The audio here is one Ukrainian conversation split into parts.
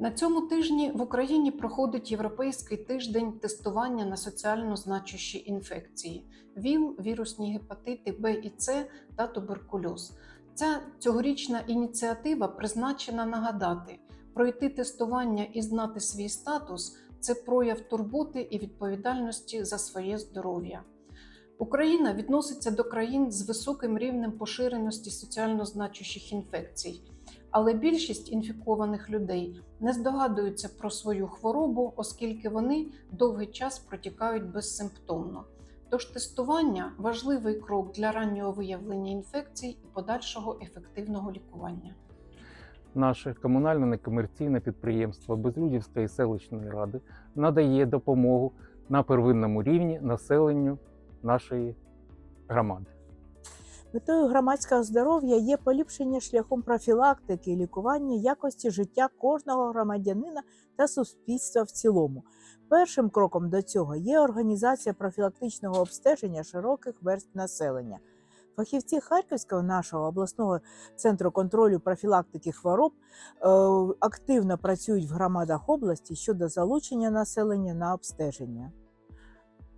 На цьому тижні в Україні проходить Європейський тиждень тестування на соціально значущі інфекції: ВІЛ, вірусні гепатити Б і С та туберкульоз. Ця цьогорічна ініціатива призначена нагадати, пройти тестування і знати свій статус це прояв турботи і відповідальності за своє здоров'я. Україна відноситься до країн з високим рівнем поширеності соціально значущих інфекцій, але більшість інфікованих людей не здогадуються про свою хворобу, оскільки вони довгий час протікають безсимптомно. Тож тестування важливий крок для раннього виявлення інфекцій і подальшого ефективного лікування. Наше комунальне некомерційне підприємство Безлюдівської селищної ради надає допомогу на первинному рівні населенню нашої громади. Метою громадського здоров'я є поліпшення шляхом профілактики лікування якості життя кожного громадянина та суспільства в цілому. Першим кроком до цього є організація профілактичного обстеження широких верств населення. Фахівці Харківського нашого обласного центру контролю профілактики хвороб е, активно працюють в громадах області щодо залучення населення на обстеження.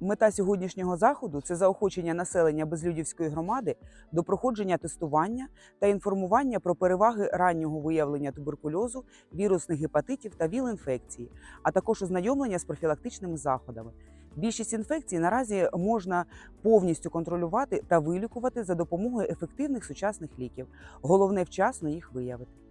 Мета сьогоднішнього заходу це заохочення населення Безлюдівської громади до проходження тестування та інформування про переваги раннього виявлення туберкульозу, вірусних гепатитів та ВІЛ-інфекції, а також ознайомлення з профілактичними заходами. Більшість інфекцій наразі можна повністю контролювати та вилікувати за допомогою ефективних сучасних ліків. Головне вчасно їх виявити.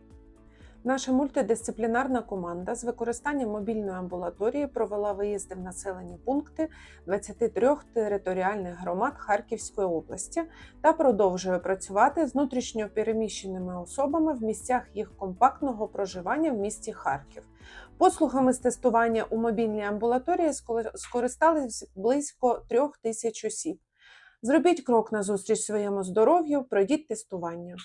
Наша мультидисциплінарна команда з використанням мобільної амбулаторії провела виїзди в населені пункти 23 територіальних громад Харківської області та продовжує працювати з внутрішньо переміщеними особами в місцях їх компактного проживання в місті Харків. Послугами з тестування у мобільній амбулаторії скористались близько трьох тисяч осіб. Зробіть крок назустріч своєму здоров'ю, пройдіть тестування.